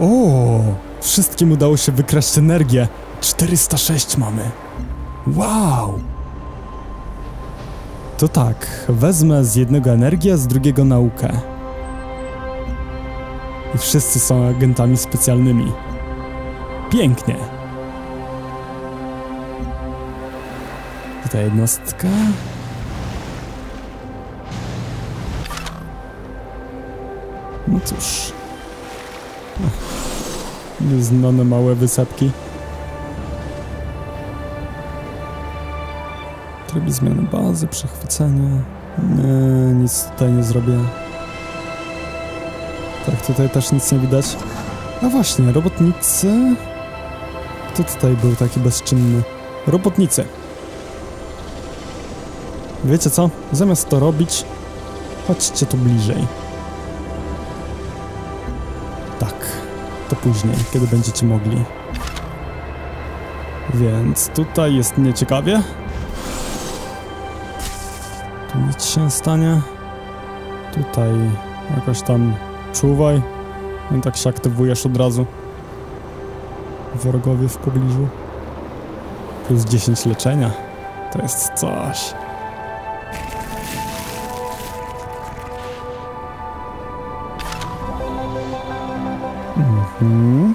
O, wszystkim udało się wykraść energię. 406 mamy. Wow! To tak, wezmę z jednego energię, z drugiego naukę. I wszyscy są agentami specjalnymi. Pięknie. Tutaj jednostka. No cóż. Nieznane małe wysepki. Tryb zmiany bazy, przechwycenia. Nie, nic tutaj nie zrobię. Tak, tutaj też nic nie widać. A właśnie, robotnicy... Kto tutaj był taki bezczynny? Robotnicy. Wiecie co? Zamiast to robić, chodźcie tu bliżej. Tak, to później, kiedy będziecie mogli. Więc tutaj jest nieciekawie. Tu nic się nie stanie. Tutaj jakoś tam czuwaj. No tak się aktywujesz od razu. Wrogowie w pobliżu. Plus 10 leczenia. To jest coś. Mhm.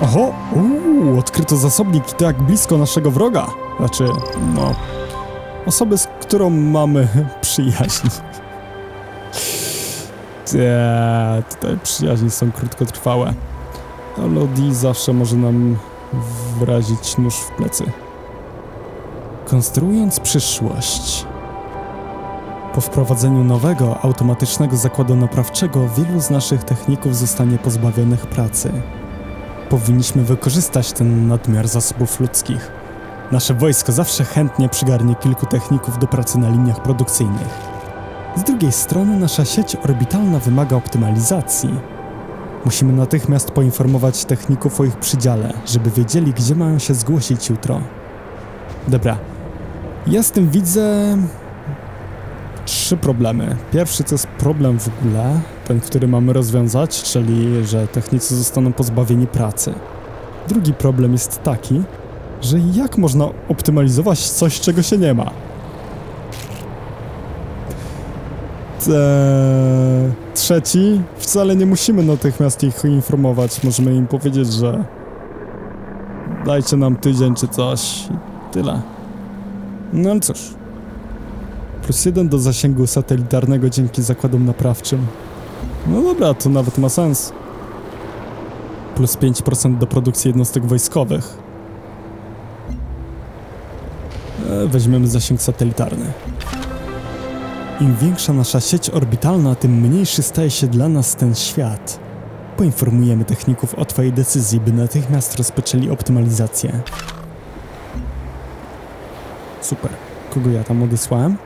Oho! Uuu, odkryto zasobnik i to jak blisko naszego wroga. Znaczy, no... Osoby, z którą mamy przyjaźń. Eee, tutaj przyjaźnie są krótkotrwałe. A Lodi zawsze może nam wrazić nóż w plecy. Konstruując przyszłość. Po wprowadzeniu nowego, automatycznego zakładu naprawczego, wielu z naszych techników zostanie pozbawionych pracy. Powinniśmy wykorzystać ten nadmiar zasobów ludzkich. Nasze wojsko zawsze chętnie przygarnie kilku techników do pracy na liniach produkcyjnych. Z drugiej strony nasza sieć orbitalna wymaga optymalizacji. Musimy natychmiast poinformować techników o ich przydziale, żeby wiedzieli, gdzie mają się zgłosić jutro. Dobra. Ja z tym widzę trzy problemy. Pierwszy to jest problem w ogóle, ten, który mamy rozwiązać, czyli że technicy zostaną pozbawieni pracy. Drugi problem jest taki, że jak można optymalizować coś, czego się nie ma? Eee, trzeci, wcale nie musimy natychmiast ich informować. Możemy im powiedzieć, że dajcie nam tydzień czy coś i tyle. No ale cóż. Plus jeden do zasięgu satelitarnego dzięki zakładom naprawczym. No dobra, to nawet ma sens. Plus 5% do produkcji jednostek wojskowych. E, weźmiemy zasięg satelitarny. Im większa nasza sieć orbitalna, tym mniejszy staje się dla nas ten świat. Poinformujemy techników o Twojej decyzji, by natychmiast rozpoczęli optymalizację. Super. Kogo ja tam odesłałem?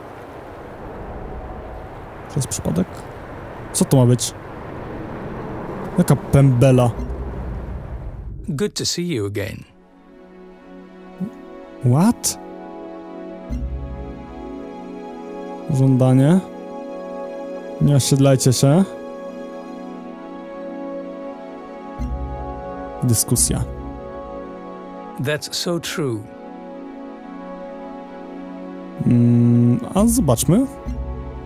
Przez przypadek? Co to ma być? Jaka pębela? Good to see you again. What? Żądanie. Nie osiedlajcie się. Dyskusja. That's so true. Mm, a zobaczmy.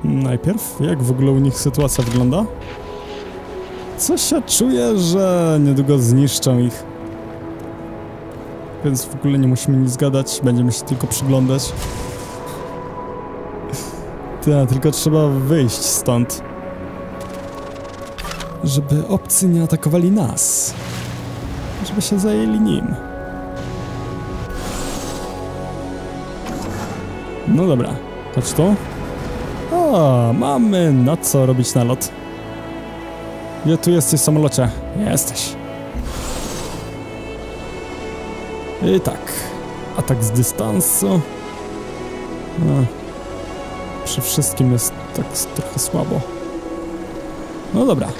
Najpierw, jak w ogóle u nich sytuacja wygląda. Coś się czuje, że niedługo zniszczą ich. Więc w ogóle nie musimy nic gadać, będziemy się tylko przyglądać. Tak, tylko trzeba wyjść stąd. Żeby obcy nie atakowali nas. Żeby się zajęli nim. No dobra, chodź tu. O, mamy na co robić nalot. Gdzie tu jesteś samolocie? Jesteś. I tak. Atak z dystansu. No. Przy wszystkim jest tak trochę słabo. No dobra.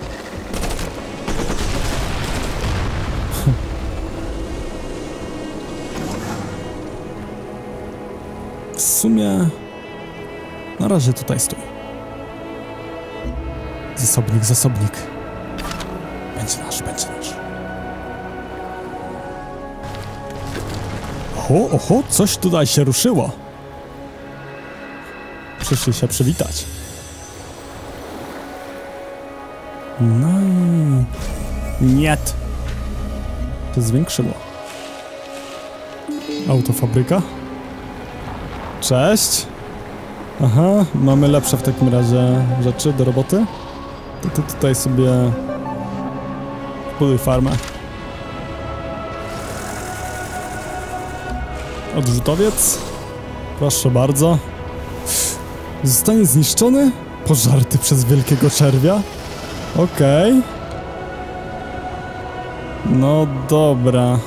W sumie... Na razie tutaj stój. Zasobnik, zasobnik. będzie nasz, będzie nasz. Oho, oho, coś tutaj się ruszyło. Przyszli się przywitać. No i... Niet. To zwiększyło. Autofabryka. Cześć. Aha, mamy lepsze w takim razie rzeczy do roboty. To ty tutaj sobie buduj farmę. Odrzutowiec. Proszę bardzo. Zostanie zniszczony? Pożarty przez wielkiego czerwia? Okej. Okay. No dobra.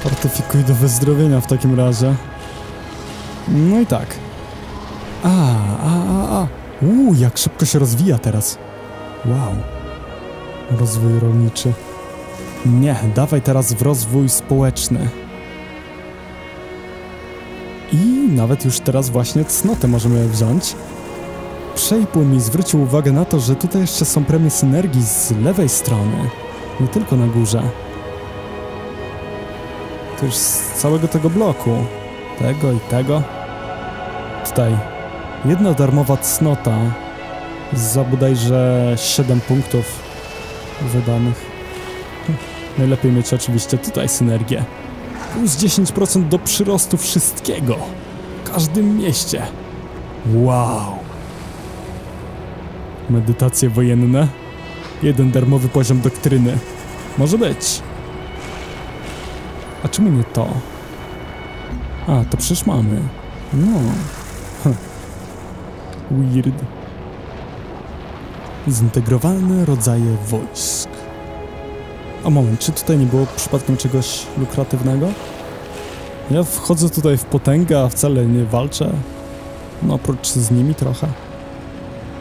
Fortyfikuj do wyzdrowienia w takim razie. No i tak. A, a, a, a. Uuu, jak szybko się rozwija teraz. Wow. Rozwój rolniczy. Nie, dawaj teraz w rozwój społeczny. I nawet już teraz właśnie cnotę możemy wziąć. Przejpły mi zwrócił uwagę na to, że tutaj jeszcze są premie synergii z lewej strony. Nie tylko na górze. To już z całego tego bloku. Tego i tego. Tutaj jedna darmowa cnota za bodajże 7 punktów wydanych. Najlepiej mieć oczywiście tutaj synergię. Plus 10% do przyrostu wszystkiego. W każdym mieście. Wow. Medytacje wojenne. Jeden darmowy poziom doktryny. Może być. A czemu nie to? A, to przecież mamy. No. Weird. Zintegrowane rodzaje wojsk. A moment, czy tutaj nie było przypadkiem czegoś lukratywnego? Ja wchodzę tutaj w potęgę, a wcale nie walczę. No oprócz z nimi trochę.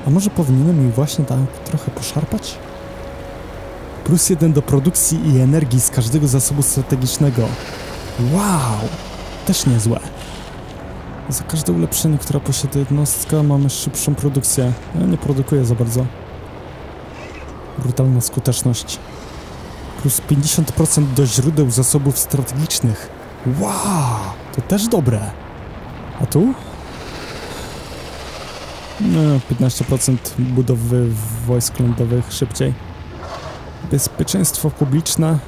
A może powinienem mi właśnie tak trochę poszarpać? Plus jeden do produkcji i energii z każdego zasobu strategicznego. Wow! Też niezłe. Za każde ulepszenie, które posiada jednostka, mamy szybszą produkcję. Ja nie produkuję za bardzo. Brutalna skuteczność. Plus 50% do źródeł zasobów strategicznych. Wow! To też dobre. A tu? No, 15% budowy wojsk lądowych szybciej. Bezpieczeństwo publiczne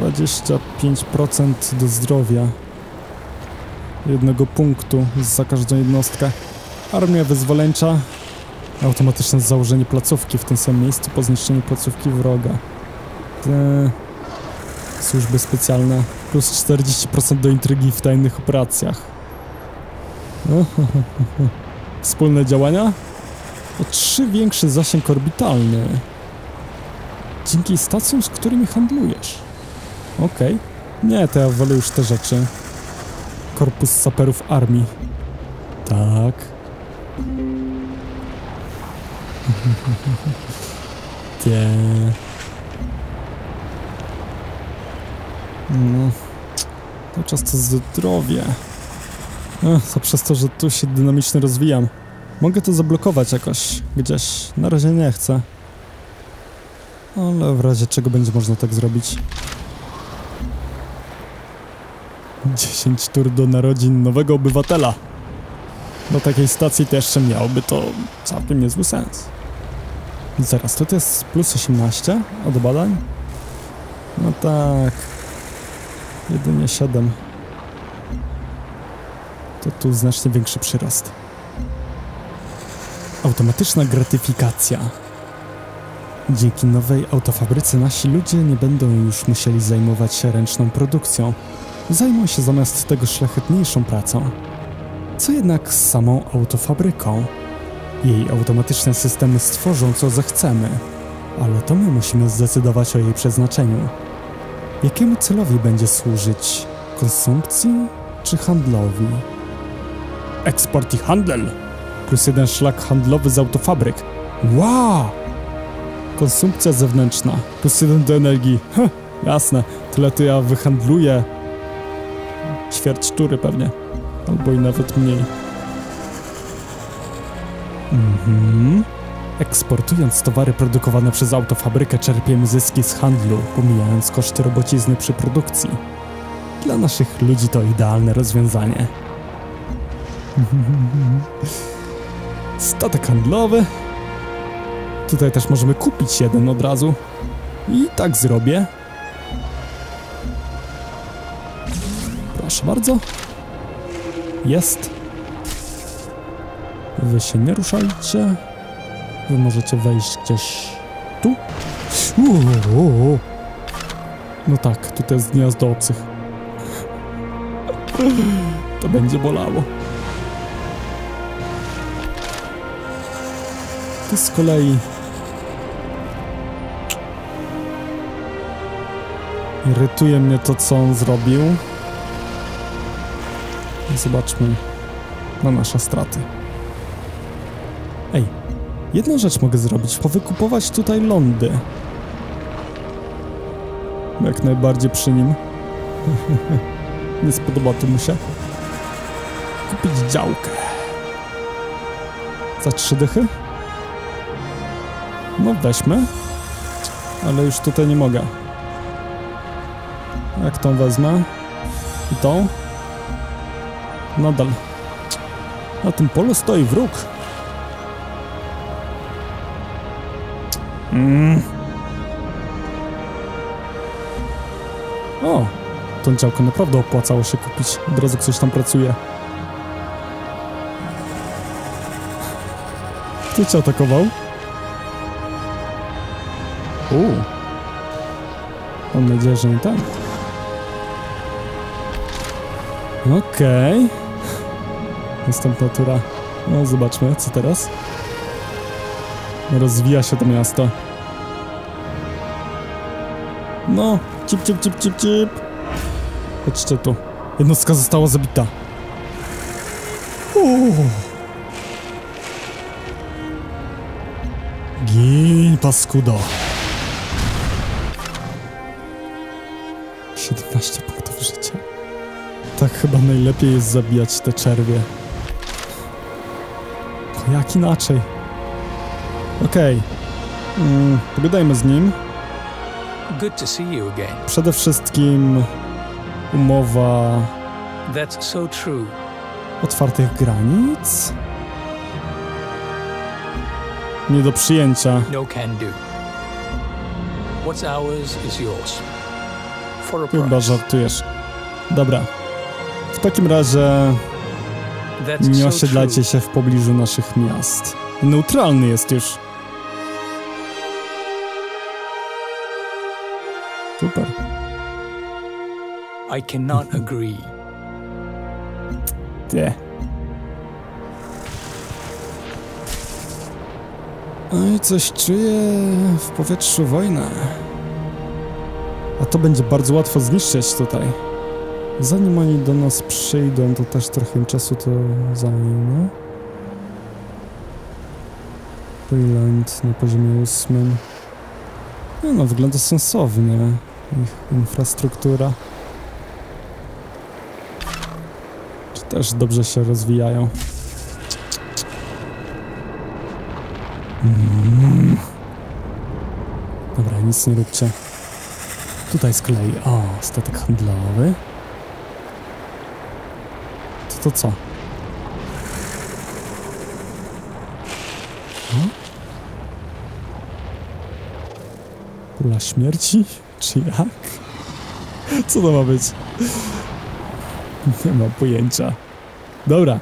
25% do zdrowia jednego punktu za każdą jednostkę. Armia wyzwoleńcza automatyczne założenie placówki w tym samym miejscu po zniszczeniu placówki wroga. Te służby specjalne plus 40% do intrygi w tajnych operacjach. Wspólne działania? O trzy większy zasięg orbitalny. Dzięki stacjom, z którymi handlujesz. Okej. Okay. Nie, to ja wolę już te rzeczy. Korpus saperów armii. Tak. Tie. No. To czas to zdrowie. Ech, to przez to, że tu się dynamicznie rozwijam. Mogę to zablokować jakoś, gdzieś. Na razie nie chcę. Ale w razie czego będzie można tak zrobić. 10 tur do narodzin nowego obywatela. Do takiej stacji to jeszcze miałoby to całkiem niezły sens. Zaraz, to jest plus 18 od badań? No tak. Jedynie 7. To tu znacznie większy przyrost. Automatyczna gratyfikacja. Dzięki nowej autofabryce nasi ludzie nie będą już musieli zajmować się ręczną produkcją. Zajmą się zamiast tego szlachetniejszą pracą. Co jednak z samą autofabryką? Jej automatyczne systemy stworzą co zechcemy, ale to my musimy zdecydować o jej przeznaczeniu. Jakiemu celowi będzie służyć? Konsumpcji czy handlowi? Eksport i handel! Plus jeden szlak handlowy z autofabryk. Wow! Konsumpcja zewnętrzna. Plus jeden do energii. Heh, jasne. Tyle to ja wyhandluję. Ćwierć tury pewnie. Albo i nawet mniej. Mhm. Eksportując towary produkowane przez autofabrykę czerpiemy zyski z handlu, pomijając koszty robocizny przy produkcji. Dla naszych ludzi to idealne rozwiązanie. Statek handlowy. Tutaj też możemy kupić jeden od razu. I tak zrobię. Proszę bardzo. Jest. Wy się nie ruszajcie. Wy możecie wejść gdzieś tu. Uuu. No tak, tutaj jest gniazdo obcych. To będzie bolało. Tu z kolei irytuje mnie to, co on zrobił. Zobaczmy na nasze straty. Ej, jedną rzecz mogę zrobić. Powykupować tutaj lądy. Jak najbardziej przy nim. Nie spodoba to mu się. Kupić działkę. Za trzy dychy? No weźmy. Ale już tutaj nie mogę. Jak tą wezmę? I tą? Nadal. Na tym polu stoi wróg. Mm. O, tą działkę naprawdę opłacało się kupić. Od razu ktoś tam pracuje. Kto cię atakował? Uuu. Mam nadzieję, że nie ten. Okej. Okay. Następna tura. No, zobaczmy, co teraz. Rozwija się to miasto. No, cip, cip, cip, cip, cip. Chodźcie tu. Jednostka została zabita. Uuu. Gin, paskudo. 17 punktów życia. Tak chyba najlepiej jest zabijać te czerwie. Jak inaczej? Okej. Okay. Mm, pogadajmy z nim. Good to see you again. Przede wszystkim umowa That's so true. otwartych granic. Nie do przyjęcia. No can do. What's ours is yours. For a Chyba żartujesz. Dobra. W takim razie nie osiedlajcie się w pobliżu naszych miast. Neutralny jest już. Super. I cannot agree. Nie. Oj, coś czuję w powietrzu wojnę. A to będzie bardzo łatwo zniszczyć tutaj. Zanim oni do nas przyjdą, to też trochę czasu to zajmie. Freeland na poziomie ósmym. No, no, wygląda sensownie. Ich infrastruktura. Czy też dobrze się rozwijają. Mm. Dobra, nic nie róbcie. Tutaj z kolei, o, statek handlowy. To co? O? Kula śmierci? Czy jak? Co to ma być? Nie mam pojęcia. Dobra.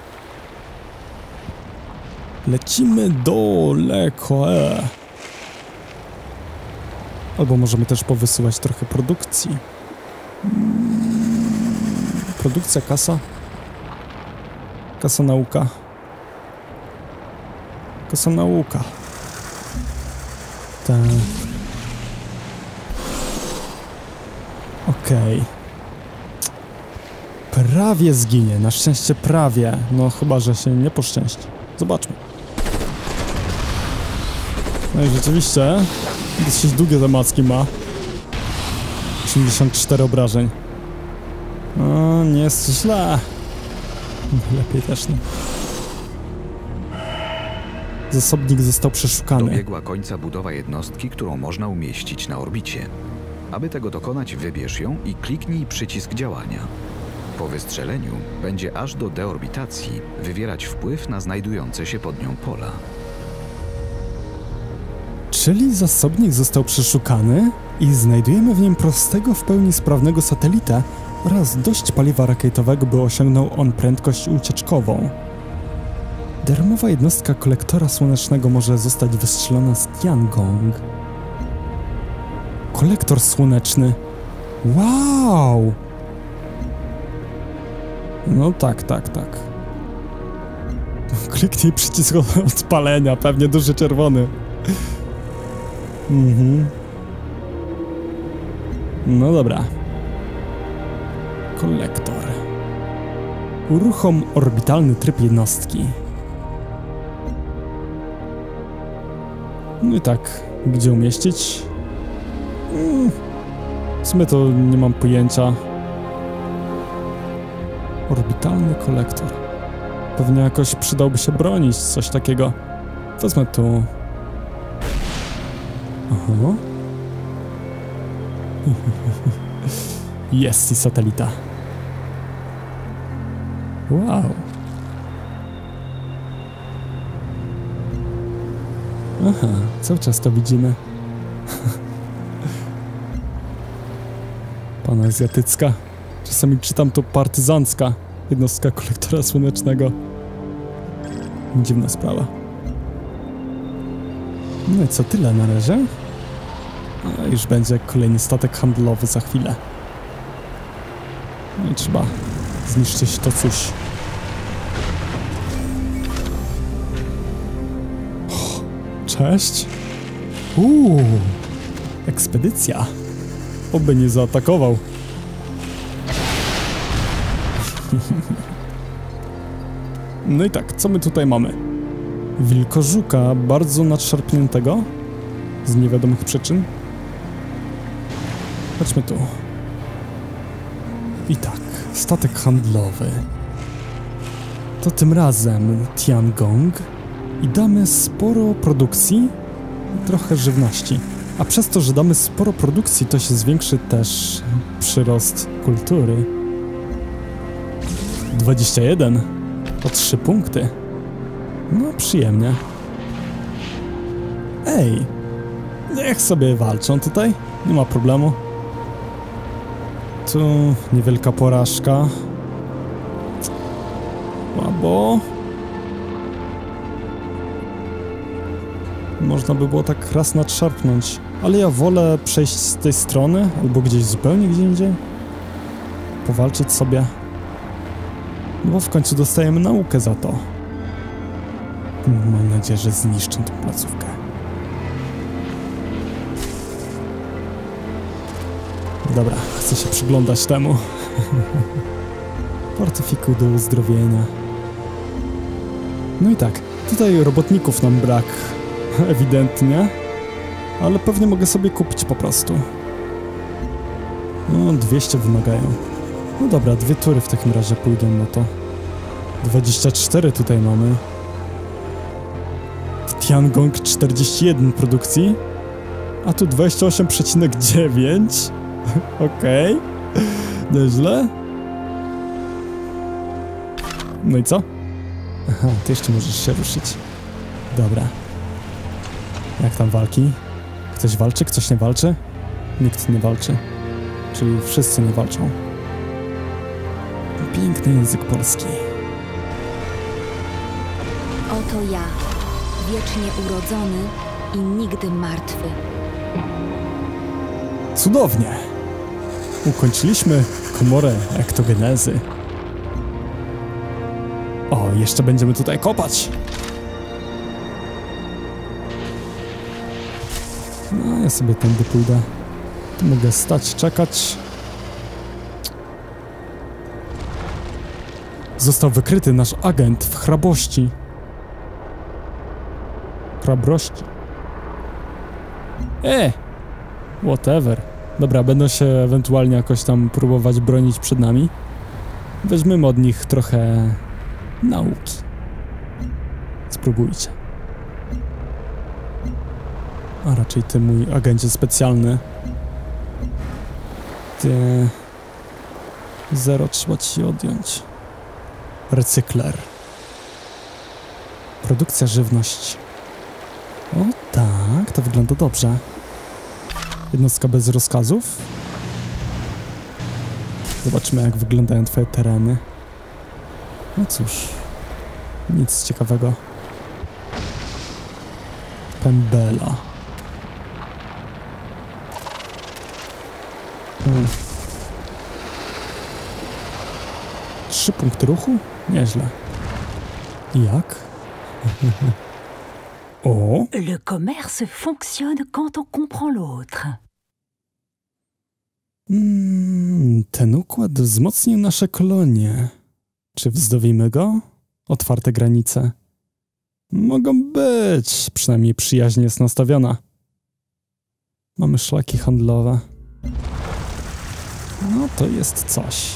Lecimy do Lekoe. Albo możemy też powysyłać trochę produkcji. Mm, Produkcja, kasa. Kasa nauka. Kasa nauka. Tak. Okej. Prawie zginie, na szczęście prawie. No chyba, że się nie poszczęści. Zobaczmy. No i rzeczywiście, dosyć długie te macki ma. 84 obrażeń. No, nie jest źle. Lepiej też nie. Zasobnik został przeszukany. Dobiegła końca budowa jednostki, którą można umieścić na orbicie. Aby tego dokonać, wybierz ją i kliknij przycisk działania. Po wystrzeleniu będzie aż do deorbitacji wywierać wpływ na znajdujące się pod nią pola. Czyli zasobnik został przeszukany i znajdujemy w nim prostego, w pełni sprawnego satelitę oraz dość paliwa rakietowego, by osiągnął on prędkość ucieczkową. Darmowa jednostka kolektora słonecznego może zostać wystrzelona z Tiangong. Kolektor słoneczny. Wow! No tak, tak, tak. Kliknij przycisk odpalenia, pewnie duży czerwony. Mhm. No dobra. Kolektor. Uruchom orbitalny tryb jednostki. No i tak, gdzie umieścić? Mm, W sumie to nie mam pojęcia. Orbitalny kolektor. Pewnie jakoś przydałby się bronić, coś takiego. Wezmę tu. Aha. Jest i satelita. Wow. Aha, cały czas to widzimy. Pana azjatycka. Czasami czytam to partyzancka jednostka kolektora słonecznego. Dziwna sprawa. No i co, tyle na razie? A już będzie kolejny statek handlowy za chwilę. No i trzeba zniszczyć to coś. Cześć. Uuu, ekspedycja. Oby nie zaatakował. No i tak, co my tutaj mamy? Wilkożuka bardzo nadszarpniętego z niewiadomych przyczyn. Chodźmy tu. I tak, statek handlowy. To tym razem Tiangong i damy sporo produkcji trochę żywności. A przez to, że damy sporo produkcji, to się zwiększy też przyrost kultury. 21 o 3 punkty. No, przyjemnie. Ej, niech sobie walczą tutaj, nie ma problemu. Tu niewielka porażka. Słabo. Można by było tak raz nadszarpnąć, ale ja wolę przejść z tej strony, albo gdzieś zupełnie gdzie indziej. Powalczyć sobie. No bo w końcu dostajemy naukę za to. Mam nadzieję, że zniszczę tę placówkę. Dobra, chcę się przyglądać temu. Fortyfiku do uzdrowienia. No i tak, tutaj robotników nam brak, ewidentnie, ale pewnie mogę sobie kupić po prostu. No, 200 wymagają. No dobra, dwie tury w takim razie pójdą, no to 24 tutaj mamy. Tiangong 41 produkcji, a tu 28,9. Okej, nieźle. No i co? Aha, ty jeszcze możesz się ruszyć. Dobra. Jak tam walki? Ktoś walczy, ktoś nie walczy? Nikt nie walczy. Czyli wszyscy nie walczą. Piękny język polski. Oto ja, wiecznie urodzony i nigdy martwy. Cudownie! Ukończyliśmy komorę ektogenezy. O, jeszcze będziemy tutaj kopać. No, ja sobie tędy pójdę. Tu mogę stać, czekać. Został wykryty nasz agent w hrabości. Hrabrości. E! Whatever. Dobra, będą się ewentualnie jakoś tam próbować bronić przed nami. Weźmiemy od nich trochę nauki. Spróbujcie. A raczej ty, mój agencie specjalny. Ty... Zero trzeba ci odjąć. Recykler. Produkcja żywności. O tak, to wygląda dobrze. Jednostka bez rozkazów. Zobaczmy, jak wyglądają twoje tereny. No cóż, nic ciekawego. Pembela. Hmm. Trzy punkty ruchu? Nieźle. Jak? o! Le commerce fonctionne quand on comprend l'autre. Mm, ten układ wzmocnił nasze kolonie. Czy wzdowimy go? Otwarte granice. Mogą być, przynajmniej przyjaźnie jest nastawiona. Mamy szlaki handlowe. No to jest coś.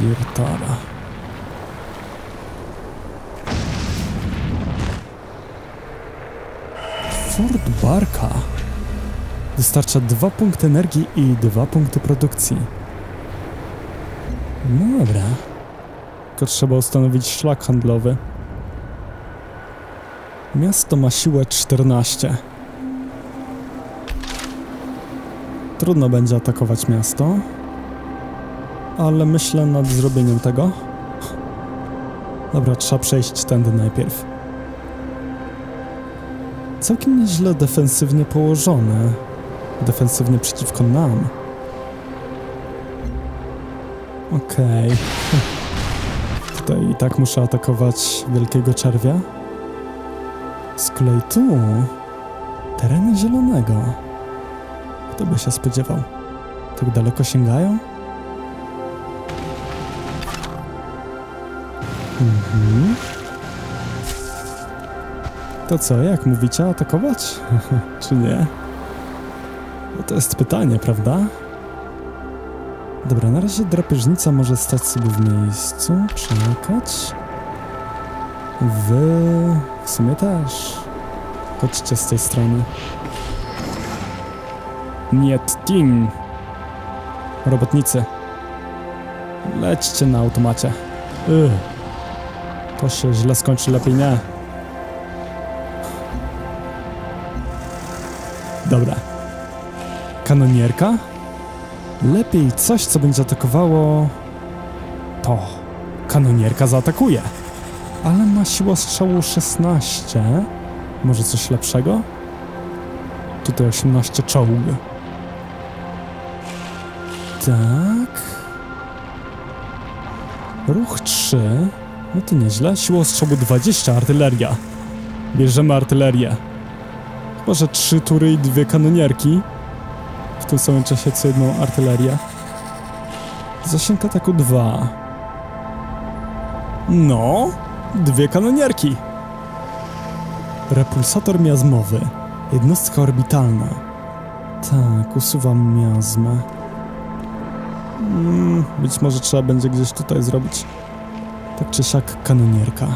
Wirtara. Ford Barka dostarcza dwa punkty energii i dwa punkty produkcji. No dobra. Tylko trzeba ustanowić szlak handlowy. Miasto ma siłę 14. Trudno będzie atakować miasto, ale myślę nad zrobieniem tego. Dobra, trzeba przejść tędy najpierw. Całkiem nieźle defensywnie położone. Defensywnie przeciwko nam. Okej. Okay. Tutaj i tak muszę atakować wielkiego czerwia. Z kolei tu tereny zielonego. Kto by się spodziewał? Tak daleko sięgają? Mhm. To co, jak mówicie, atakować? Czy nie? No to jest pytanie, prawda? Dobra, na razie drapieżnica może stać sobie w miejscu, czekać. Wy w sumie też. Chodźcie z tej strony. Niet ting. Robotnicy. Lećcie na automacie. Ugh. To się źle skończy, lepiej nie. Dobra. Kanonierka? Lepiej coś, co będzie atakowało... To. Kanonierka zaatakuje. Ale ma siłę strzału 16. Może coś lepszego? Tutaj 18 czołg. Tak. Ruch 3. No to nieźle. Siła strzału 20, artyleria. Bierzemy artylerię. Chyba, że 3 tury i dwie kanonierki. W tym samym czasie co jedną artylerię. Zasięg ataku 2. No, dwie kanonierki. Repulsator miazmowy. Jednostka orbitalna. Tak, usuwam miazmę. Mm, być może trzeba będzie gdzieś tutaj zrobić. Tak czy siak kanonierka.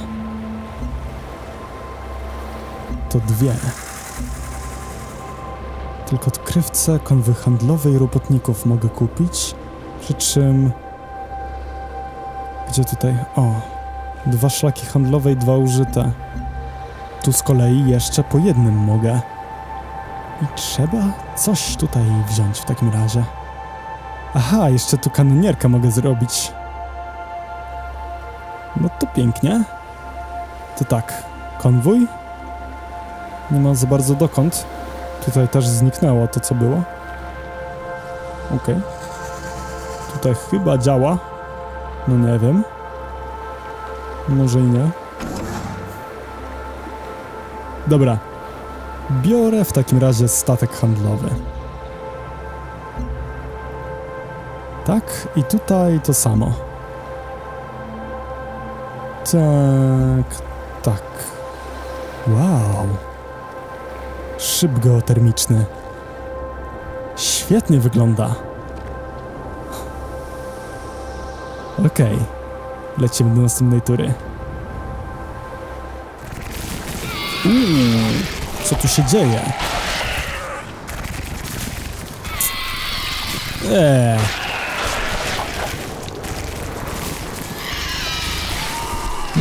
To dwie. Tylko odkrywce, konwy handlowe i robotników mogę kupić. Przy czym... Gdzie tutaj? O, dwa szlaki handlowe i dwa użyte. Tu z kolei jeszcze po jednym mogę. I trzeba coś tutaj wziąć w takim razie. Aha, jeszcze tu kanonierkę mogę zrobić. No to pięknie. To tak, konwój. Nie ma za bardzo dokąd. Tutaj też zniknęło to, co było. Ok. Tutaj chyba działa. No nie wiem. Może i nie. Dobra. Biorę w takim razie statek handlowy. Tak, i tutaj to samo. Tak, tak. Wow. Szyb geotermiczny. Świetnie wygląda. Okej. Okay. Lecimy do następnej tury. Uuu, co tu się dzieje? Eee.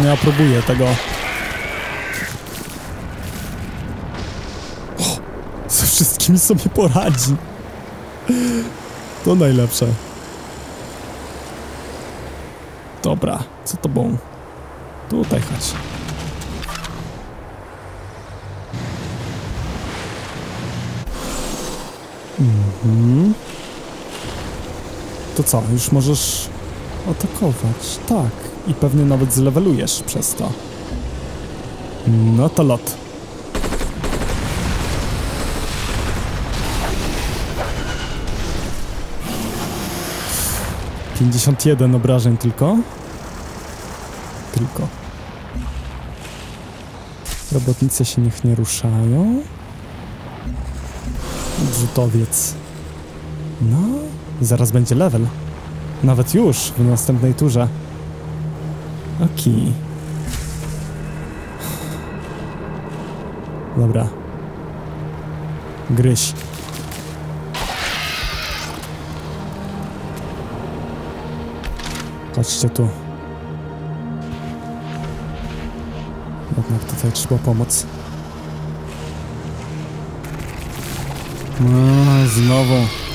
Ja próbuję tego. O, ze wszystkimi sobie poradzi. To najlepsze. Dobra, co to było? Tutaj chodź. Mhm. To co, już możesz atakować? Tak. I pewnie nawet zlewelujesz przez to. No to lot. Pięćdziesiąt jeden obrażeń tylko. Tylko. Robotnice się niech nie ruszają. Odrzutowiec. No, zaraz będzie level. Nawet już w następnej turze. Okej. Dobra. Gryź. Patrzcie tu. Jednak tutaj trzeba pomóc. No, znowu.